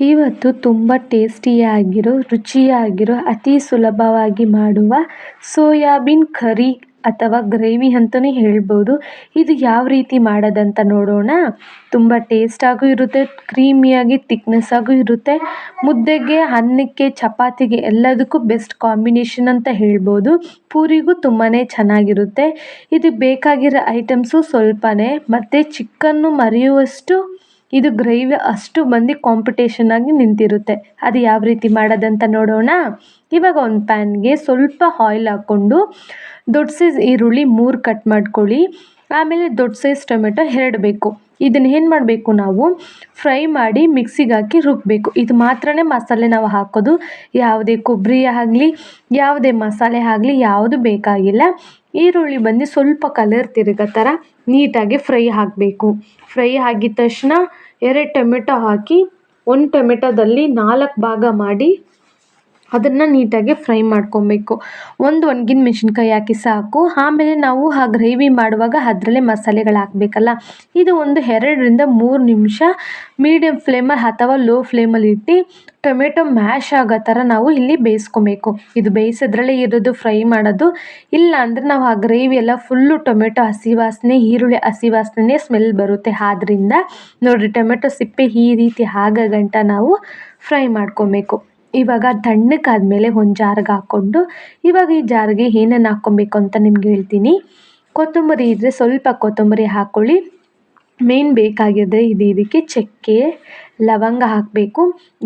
ಇವತ್ತು ತುಂಬ ಟೇಸ್ಟಿಯಾಗಿರೋ, ರುಚಿಯಾಗಿರೋ, ಅತಿ ಸುಲಭವಾಗಿ ಮಾಡುವ ಸೋಯಾಬೀನ್ ಕರಿ ಅಥವಾ ಗ್ರೇವಿ ಅಂತಲೇ ಹೇಳ್ಬೋದು. ಇದು ಯಾವ ರೀತಿ ಮಾಡೋದಂತ ನೋಡೋಣ. ತುಂಬ ಟೇಸ್ಟಾಗೂ ಇರುತ್ತೆ, ಕ್ರೀಮಿಯಾಗಿ ತಿಕ್ನೆಸ್ ಆಗೂ ಇರುತ್ತೆ. ಮುದ್ದೆಗೆ, ಅನ್ನಕ್ಕೆ, ಚಪಾತಿಗೆ ಎಲ್ಲದಕ್ಕೂ ಬೆಸ್ಟ್ ಕಾಂಬಿನೇಷನ್ ಅಂತ ಹೇಳ್ಬೋದು. ಪೂರಿಗೂ ತುಂಬಾ ಚೆನ್ನಾಗಿರುತ್ತೆ. ಇದು ಬೇಕಾಗಿರೋ ಐಟಮ್ಸು ಸ್ವಲ್ಪನೇ, ಮತ್ತು ಚಿಕನ್ನು ಮರೆಯುವಷ್ಟು ಇದು ಗ್ರೇವಿ ಅಷ್ಟು ಮಂದಿ ಕಾಂಪಿಟೇಷನ್ ಆಗಿ ನಿಂತಿರುತ್ತೆ. ಅದು ಯಾವ ರೀತಿ ಮಾಡೋದಂತ ನೋಡೋಣ. ಇವಾಗ ಒಂದು ಪ್ಯಾನ್ಗೆ ಸ್ವಲ್ಪ ಆಯಿಲ್ ಹಾಕ್ಕೊಂಡು ದೊಡ್ಡ ಸೈಜ್ ಈರುಳ್ಳಿ ಮೂರು ಕಟ್ ಮಾಡ್ಕೊಳ್ಳಿ. ಆಮೇಲೆ ದೊಡ್ಡ ಸೈಜ್ ಟೊಮೆಟೊ ಎರಡು ಬೇಕು. ಇದನ್ನು ಏನು ಮಾಡಬೇಕು ನಾವು? ಫ್ರೈ ಮಾಡಿ ಮಿಕ್ಸಿಗೆ ಹಾಕಿ ರುಬ್ಬಬೇಕು ಇದು ಮಾತ್ರನೇ ಮಸಾಲೆ ನಾವು ಹಾಕೋದು. ಯಾವುದೇ ಕೊಬ್ಬರಿ ಆಗಲಿ, ಯಾವುದೇ ಮಸಾಲೆ ಆಗಲಿ, ಯಾವುದು ಬೇಕಾಗಿಲ್ಲ. ಈರುಳ್ಳಿ ಬಂದು ಸ್ವಲ್ಪ ಕಲರ್ ತಿರುಗೋ ಥರ ನೀಟಾಗಿ ಫ್ರೈ ಆಗಬೇಕು ಫ್ರೈ ಆಗಿದ ತಕ್ಷಣ ಎರಡು ಟೊಮೆಟೊ ಹಾಕಿ, ಒಂದು ಟೊಮೆಟೊದಲ್ಲಿ ನಾಲ್ಕು ಭಾಗ ಮಾಡಿ ಅದನ್ನು ನೀಟಾಗಿ ಫ್ರೈ ಮಾಡ್ಕೊಬೇಕು. ಒಂದು ಒಣಗಿನ ಮೆಣಸಿನ್ಕಾಯಿ ಹಾಕಿ ಸಾಕು. ಆಮೇಲೆ ನಾವು ಆ ಗ್ರೇವಿ ಮಾಡುವಾಗ ಅದರಲ್ಲೇ ಮಸಾಲೆಗಳು ಹಾಕಬೇಕಲ್ಲ? ಇದು ಒಂದು ಎರಡರಿಂದ ಮೂರು ನಿಮಿಷ ಮೀಡಿಯಮ್ ಫ್ಲೇಮಲ್ಲಿ ಅಥವಾ ಲೋ ಫ್ಲೇಮಲ್ಲಿ ಇಟ್ಟು ಟೊಮೆಟೊ ಮ್ಯಾಶ್ ಆಗೋ ಥರ ನಾವು ಇಲ್ಲಿ ಬೇಯಿಸ್ಕೊಬೇಕು. ಇದು ಬೇಯಿಸೋದ್ರಲ್ಲೇ ಇರೋದು, ಫ್ರೈ ಮಾಡೋದು. ಇಲ್ಲ ಅಂದರೆ ನಾವು ಆ ಗ್ರೇವಿ ಎಲ್ಲ ಫುಲ್ಲು ಟೊಮೆಟೊ ಹಸಿ ವಾಸನೆ, ಈರುಳ್ಳಿ ಹಸಿ ವಾಸನೆ ಸ್ಮೆಲ್ ಬರುತ್ತೆ. ಆದ್ರಿಂದ ನೋಡಿರಿ, ಟೊಮೆಟೊ ಸಿಪ್ಪೆ ಈ ರೀತಿ ಆಗ ಗಂಟ ನಾವು ಫ್ರೈ ಮಾಡ್ಕೊಬೇಕು. ಇವಾಗ ತಣ್ಣಕ್ಕಾದ್ಮೇಲೆ ಒಂದು ಜಾರ್ಗೆ ಹಾಕ್ಕೊಂಡು ಇವಾಗ ಈ ಜಾರ್ಗೆ ಏನೇನು ಹಾಕ್ಕೊಬೇಕು ಅಂತ ನಿಮ್ಗೆ ಹೇಳ್ತೀನಿ. ಕೊತ್ತಂಬರಿ ಇದ್ದರೆ ಸ್ವಲ್ಪ ಕೊತ್ತಂಬರಿ ಹಾಕ್ಕೊಳ್ಳಿ ಮೇನ್ ಬೇಕಾಗಿದ್ರೆ ಇದು ಇದಕ್ಕೆ ಚಕ್ಕೆ, ಲವಂಗ ಹಾಕಬೇಕು.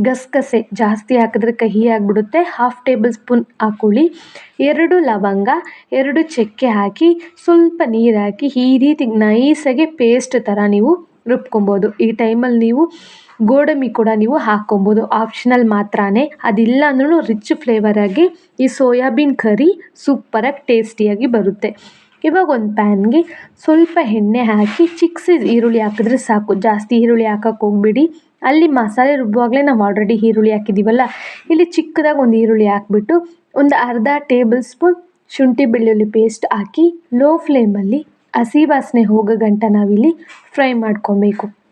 ಗಸಗಸೆ ಜಾಸ್ತಿ ಹಾಕಿದ್ರೆ ಕಹಿ ಆಗಿಬಿಡುತ್ತೆ. ಹಾಫ್ ಟೇಬಲ್ ಸ್ಪೂನ್ ಹಾಕ್ಕೊಳ್ಳಿ ಎರಡು ಲವಂಗ, ಎರಡು ಚಕ್ಕೆ ಹಾಕಿ ಸ್ವಲ್ಪ ನೀರು ಹಾಕಿ ಈ ರೀತಿ ನೈಸಾಗಿ ಪೇಸ್ಟ್ ಥರ ನೀವು ರುಬ್ಕೊಬೋದು. ಈ ಟೈಮಲ್ಲಿ ನೀವು ಗೋಡಂಬಿ ಕೂಡ ನೀವು ಹಾಕ್ಕೊಬೋದು. ಆಪ್ಷನಲ್ ಮಾತ್ರನೇ. ಅದಿಲ್ಲ ಅಂದ್ರೂ ರಿಚ್ ಫ್ಲೇವರಾಗಿ ಈ ಸೋಯಾಬೀನ್ ಕರಿ ಸೂಪರಾಗಿ ಟೇಸ್ಟಿಯಾಗಿ ಬರುತ್ತೆ. ಇವಾಗ ಒಂದು ಪ್ಯಾನ್ಗೆ ಸ್ವಲ್ಪ ಎಣ್ಣೆ ಹಾಕಿ ಚಿಕ್ಕ ಸೈಜ್ ಈರುಳ್ಳಿ ಹಾಕಿದ್ರೆ ಸಾಕು. ಜಾಸ್ತಿ ಈರುಳ್ಳಿ ಹಾಕಕ್ಕೆ ಹೋಗ್ಬೇಡಿ. ಅಲ್ಲಿ ಮಸಾಲೆ ರುಬ್ಬುವಾಗಲೇ ನಾವು ಆಲ್ರೆಡಿ ಈರುಳ್ಳಿ ಹಾಕಿದ್ದೀವಲ್ಲ ಇಲ್ಲಿ ಚಿಕ್ಕದಾಗಿ ಒಂದು ಈರುಳ್ಳಿ ಹಾಕ್ಬಿಟ್ಟು ಒಂದು ಅರ್ಧ ಟೇಬಲ್ ಸ್ಪೂನ್ ಶುಂಠಿ ಬೆಳ್ಳುಳ್ಳಿ ಪೇಸ್ಟ್ ಹಾಕಿ ಲೋ ಫ್ಲೇಮಲ್ಲಿ ಹಸಿ ವಾಸನೆ ಹೋಗೋ ಗಂಟ ನಾವಿಲ್ಲಿ ಫ್ರೈ ಮಾಡ್ಕೊಬೇಕು.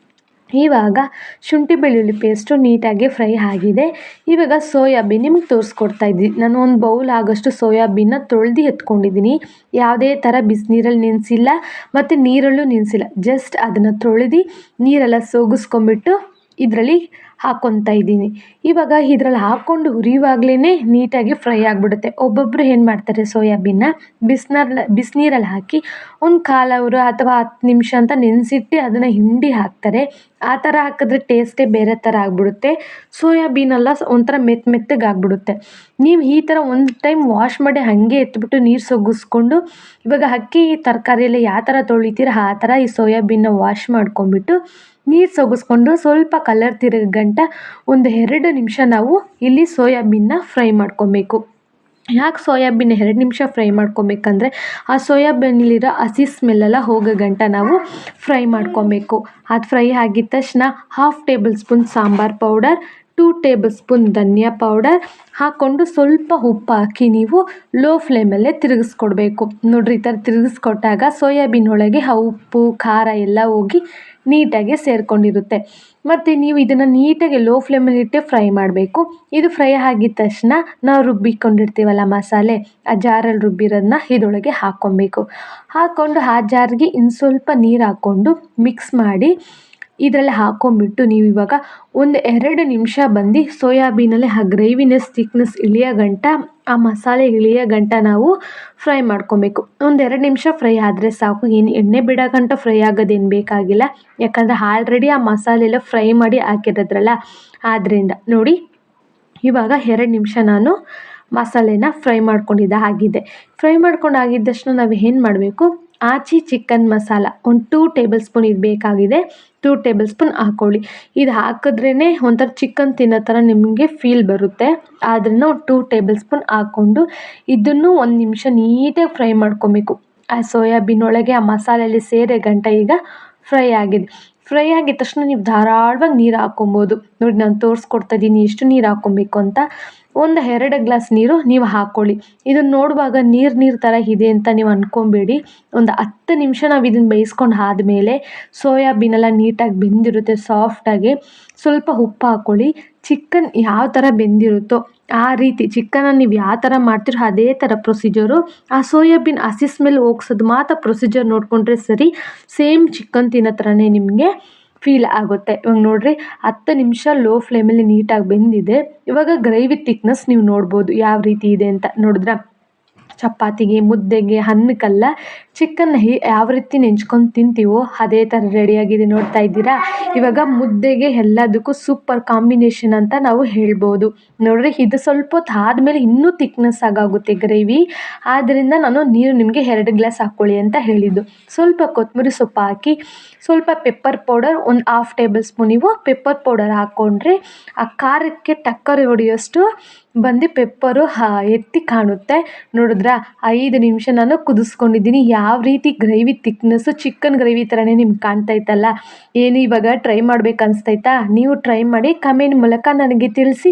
ಇವಾಗ ಶುಂಠಿ ಬೆಳ್ಳುಳ್ಳಿ ಪೇಸ್ಟು ನೀಟಾಗಿ ಫ್ರೈ ಆಗಿದೆ. ಇವಾಗ ಸೋಯಾಬೀನ್ ನಿಮ್ಗೆ ತೋರಿಸ್ಕೊಡ್ತಾ ಇದ್ದೀನಿ ನಾನು ಒಂದು ಬೌಲ್ ಆಗೋಷ್ಟು ಸೋಯಾಬೀನ್ನ ತೊಳೆದು ಎತ್ಕೊಂಡಿದ್ದೀನಿ. ಯಾವುದೇ ಥರ ಬಿಸಿನೀರಲ್ಲಿ ನೆನೆಸಿಲ್ಲ ಮತ್ತು ನೀರಲ್ಲೂ ನೆನೆಸಿಲ್ಲ. ಜಸ್ಟ್ ಅದನ್ನು ತೊಳೆದು ನೀರೆಲ್ಲ ಸೋಗಿಸ್ಕೊಂಬಿಟ್ಟು ಇದರಲ್ಲಿ ಹಾಕ್ಕೊತಾ ಇದ್ದೀನಿ. ಇವಾಗ ಇದ್ರಲ್ಲಿ ಹಾಕ್ಕೊಂಡು ಹುರಿಯುವಾಗಲೇ ನೀಟಾಗಿ ಫ್ರೈ ಆಗಿಬಿಡುತ್ತೆ. ಒಬ್ಬೊಬ್ಬರು ಏನು ಮಾಡ್ತಾರೆ ಸೋಯಾಬೀನ್ನ ಬಿಸ್ನೀರಲ್ಲಿ ಬಿಸಿನೀರಲ್ಲಿ ಹಾಕಿ ಒಂದು ಕಾಲವರು ಅಥವಾ ಹತ್ತು ನಿಮಿಷ ಅಂತ ನೆನೆಸಿಟ್ಟು ಅದನ್ನು ಹಿಂಡಿ ಹಾಕ್ತಾರೆ. ಆ ಥರ ಹಾಕಿದ್ರೆ ಟೇಸ್ಟೇ ಬೇರೆ ಥರ ಆಗಿಬಿಡುತ್ತೆ. ಸೋಯಾಬೀನೆಲ್ಲ ಒಂಥರ ಮೆತ್ತ ಮೆತ್ತಗೆ ಆಗಿಬಿಡುತ್ತೆ. ನೀವು ಈ ಥರ ಒಂದು ಟೈಮ್ ವಾಶ್ ಮಾಡಿ ಹಾಗೆ ಎತ್ಬಿಟ್ಟು ನೀರು ಸೊಗ್ಗಿಸ್ಕೊಂಡು ಇವಾಗ ಅಕ್ಕಿ ತರಕಾರಿಯಲ್ಲಿ ಯಾವ ಥರ ತೊಳಿತೀರ ಆ ಥರ ಈ ಸೋಯಾಬೀನ್ನ ವಾಶ್ ಮಾಡ್ಕೊಂಬಿಟ್ಟು ನೀರು ಸೊಗಿಸ್ಕೊಂಡು ಸ್ವಲ್ಪ ಕಲರ್ ತಿರುಗೋ ಗಂಟ ಒಂದು ಎರಡು ನಿಮಿಷ ನಾವು ಇಲ್ಲಿ ಸೋಯಾಬೀನ್ನ ಫ್ರೈ ಮಾಡ್ಕೊಬೇಕು. ಯಾಕೆ ಸೋಯಾಬೀನ್ ಎರಡು ನಿಮಿಷ ಫ್ರೈ ಮಾಡ್ಕೊಬೇಕಂದ್ರೆ ಆ ಸೋಯಾಬೀನಲ್ಲಿರೋ ಹಸಿ ಸ್ಮೆಲ್ಲೆಲ್ಲ ಹೋಗೋ ಗಂಟ ನಾವು ಫ್ರೈ ಮಾಡ್ಕೊಬೇಕು. ಅದು ಫ್ರೈ ಆಗಿದ ತಕ್ಷಣ half tablespoon sambar powder two tablespoon ಧನಿಯಾ ಪೌಡರ್ ಹಾಕ್ಕೊಂಡು ಸ್ವಲ್ಪ ಉಪ್ಪು ಹಾಕಿ ನೀವು ಲೋ ಫ್ಲೇಮಲ್ಲೇ ತಿರುಗಿಸ್ಕೊಡ್ಬೇಕು. ನೋಡಿರಿ ಈ ಥರ ತಿರುಗಿಸ್ಕೊಟ್ಟಾಗ ಸೋಯಾಬೀನ್ ಒಳಗೆ ಆ ಉಪ್ಪು, ಖಾರ ಎಲ್ಲ ಹೋಗಿ ನೀಟಾಗಿ ಸೇರಿಕೊಂಡಿರುತ್ತೆ. ಮತ್ತು ನೀವು ಇದನ್ನು ನೀಟಾಗಿ ಲೋ ಫ್ಲೇಮಲ್ಲಿ ಇಟ್ಟೆ ಫ್ರೈ ಮಾಡಬೇಕು. ಇದು ಫ್ರೈ ಆಗಿದ ತಕ್ಷಣ ನಾವು ರುಬ್ಬಿಕೊಂಡಿರ್ತೀವಲ್ಲ ಮಸಾಲೆ, ಆ ಜಾರಲ್ಲಿ ರುಬ್ಬಿರೋದನ್ನ ಇದರೊಳಗೆ ಹಾಕ್ಕೊಬೇಕು. ಹಾಕ್ಕೊಂಡು ಆ ಜಾರ್ಗೆ ಇನ್ನು ಸ್ವಲ್ಪ ನೀರು ಹಾಕ್ಕೊಂಡು ಮಿಕ್ಸ್ ಮಾಡಿ ಇದರಲ್ಲಿ ಹಾಕೊಂಡ್ಬಿಟ್ಟು ನೀವು ಇವಾಗ ಒಂದು ಎರಡು ನಿಮಿಷ ಬಂದು ಸೋಯಾಬೀನಲ್ಲಿ ಆ ಗ್ರೇವಿನೆಸ್ ತಿಕ್ನೆಸ್ ಇಳಿಯೋ ಗಂಟ, ಆ ಮಸಾಲೆ ಇಳಿಯೋ ಗಂಟ ನಾವು ಫ್ರೈ ಮಾಡ್ಕೊಬೇಕು. ಒಂದು ಎರಡು ನಿಮಿಷ ಫ್ರೈ ಆದರೆ ಸಾಕು. ಏನು ಎಣ್ಣೆ ಬಿಡೋ ಗಂಟ ಫ್ರೈ ಆಗೋದೇನು ಬೇಕಾಗಿಲ್ಲ. ಯಾಕಂದರೆ ಆಲ್ರೆಡಿ ಆ ಮಸಾಲೆ ಎಲ್ಲ ಫ್ರೈ ಮಾಡಿ ಹಾಕಿರೋದ್ರಲ್ಲ ಆದ್ದರಿಂದ ನೋಡಿ, ಇವಾಗ ಎರಡು ನಿಮಿಷ ನಾನು ಮಸಾಲೆನ ಫ್ರೈ ಮಾಡ್ಕೊಂಡಿದ್ದ ಆಗಿದೆ ಫ್ರೈ ಮಾಡ್ಕೊಂಡು ಆಗಿದ್ದಷ್ಟು ನಾವು ಏನು ಮಾಡಬೇಕು? ಆಚಿ ಚಿಕನ್ ಮಸಾಲ. ಒಂದು ಟೂ ಟೇಬಲ್ ಸ್ಪೂನ್ ಇದು ಬೇಕಾಗಿದೆ. ಟೂ ಟೇಬಲ್ ಸ್ಪೂನ್ ಹಾಕ್ಕೊಳ್ಳಿ ಇದು ಹಾಕಿದ್ರೇ ಒಂಥರ ಚಿಕನ್ ತಿನ್ನೋ ಥರ ನಿಮಗೆ ಫೀಲ್ ಬರುತ್ತೆ. ಅದನ್ನು ಟೂ ಟೇಬಲ್ ಸ್ಪೂನ್ ಹಾಕ್ಕೊಂಡು ಇದನ್ನು ಒಂದು ನಿಮಿಷ ನೀಟಾಗಿ ಫ್ರೈ ಮಾಡ್ಕೊಬೇಕು. ಆ ಸೋಯಾಬೀನ್ ಒಳಗೆ ಆ ಮಸಾಲೆಯಲ್ಲಿ ಸೇರೆ ಗಂಟ ಈಗ ಫ್ರೈ ಆಗಿದೆ. ಫ್ರೈ ಆಗಿದ ತಕ್ಷಣ ನೀವು ಧಾರಾಳವಾಗಿ ನೀರು ಹಾಕ್ಕೊಬೋದು. ನೋಡಿ ನಾನು ತೋರಿಸ್ಕೊಡ್ತಾ ಇದ್ದೀನಿ ಎಷ್ಟು ನೀರು ಹಾಕ್ಕೊಬೇಕು ಅಂತ. ಒಂದು ಎರಡು ಗ್ಲಾಸ್ ನೀರು ನೀವು ಹಾಕ್ಕೊಳ್ಳಿ ಇದನ್ನು ನೋಡುವಾಗ ನೀರು ನೀರು ಥರ ಇದೆ ಅಂತ ನೀವು ಅಂದ್ಕೊಬೇಡಿ ಒಂದು ಹತ್ತು ನಿಮಿಷ ನಾವು ಇದನ್ನು ಬೇಯಿಸ್ಕೊಂಡು ಆದಮೇಲೆ ಸೋಯಾಬೀನ್ ಎಲ್ಲ ನೀಟಾಗಿ ಬೆಂದಿರುತ್ತೆ ಸಾಫ್ಟಾಗಿ ಸ್ವಲ್ಪ ಉಪ್ಪು ಹಾಕ್ಕೊಳ್ಳಿ ಚಿಕನ್ ಯಾವ ಥರ ಬೆಂದಿರುತ್ತೋ ಆ ರೀತಿ. ಚಿಕನನ್ನು ನೀವು ಯಾವ ಥರ ಮಾಡ್ತೀರೋ ಅದೇ ಥರ ಪ್ರೊಸೀಜರು ಆ ಸೋಯಾಬೀನ್ ಹಸಿ ಸ್ಮೆಲ್ ಹೋಗ್ಸೋದು ಮಾತ್ರ ಪ್ರೊಸೀಜರ್ ನೋಡಿಕೊಂಡ್ರೆ ಸರಿ. ಸೇಮ್ ಚಿಕನ್ ತಿನ್ನೋ ಥರನೇ ನಿಮಗೆ ಫೀಲ್ ಆಗುತ್ತೆ. ಇವಾಗ ನೋಡಿರಿ, ಹತ್ತು ನಿಮಿಷ ಲೋ ಫ್ಲೇಮಲ್ಲಿ ನೀಟಾಗಿ ಬೆಂದಿದೆ. ಇವಾಗ ಗ್ರೇವಿ ತಿಕ್ನೆಸ್ ನೀವು ನೋಡ್ಬೋದು. ಯಾವ ರೀತಿ ಇದೆ ಅಂತ ನೋಡಿದ್ರಾ? ಚಪಾತಿಗೆ, ಮುದ್ದೆಗೆ ಅನ್ನಕ್ಕೆಲ್ಲ ಚಿಕನ್ ಹೇ ಯಾವ ರೀತಿ ನೆಂಚ್ಕೊಂಡು ತಿಂತೀವೋ ಅದೇ ಥರ ರೆಡಿಯಾಗಿದೆ ನೋಡ್ತಾ ಇದ್ದೀರಾ? ಇವಾಗ ಮುದ್ದೆಗೆ ಎಲ್ಲದಕ್ಕೂ ಸೂಪರ್ ಕಾಂಬಿನೇಷನ್ ಅಂತ ನಾವು ಹೇಳ್ಬೋದು. ನೋಡಿರಿ, ಇದು ಸ್ವಲ್ಪ ಹೊತ್ತು ಆದಮೇಲೆ ಇನ್ನೂ ತಿಕ್ನೆಸ್ ಆಗಾಗುತ್ತೆ ಗ್ರೇವಿ ಆದ್ದರಿಂದ ನಾನು ನೀರು ನಿಮಗೆ ಎರಡು ಗ್ಲಾಸ್ ಹಾಕ್ಕೊಳ್ಳಿ ಅಂತ ಹೇಳಿದ್ದು. ಸ್ವಲ್ಪ ಕೊತ್ತಂಬರಿ ಸೊಪ್ಪು ಹಾಕಿ, ಸ್ವಲ್ಪ ಪೆಪ್ಪರ್ ಪೌಡರ್ ಒಂದು ಹಾಫ್ ಟೇಬಲ್ ಸ್ಪೂನ್ ನೀವು ಪೆಪ್ಪರ್ ಪೌಡರ್ ಹಾಕ್ಕೊಂಡ್ರೆ ಆ ಖಾರಕ್ಕೆ ಟಕ್ಕರ್ ಹೊಡೆಯೋಷ್ಟು ಬಂದು ಪೆಪ್ಪರು ಎತ್ತಿ ಕಾಣುತ್ತೆ. ನೋಡಿದ್ರಾ, ಐದು ನಿಮಿಷ ನಾನು ಕುದಿಸ್ಕೊಂಡಿದ್ದೀನಿ. ಯಾವ ರೀತಿ ಗ್ರೇವಿ ತಿಕ್ನೆಸ್ಸು ಚಿಕನ್ ಗ್ರೇವಿ ಥರನೇ ನಿಮ್ಗೆ ಕಾಣ್ತಾ ಇತ್ತಲ್ಲ ಏನು ಇವಾಗ ಟ್ರೈ ಮಾಡ್ಬೇಕು ಅನಿಸ್ತೈತಾ? ನೀವು ಟ್ರೈ ಮಾಡಿ, ಕಮೆಂಟ್ ಮೂಲಕ ನನಗೆ ತಿಳಿಸಿ.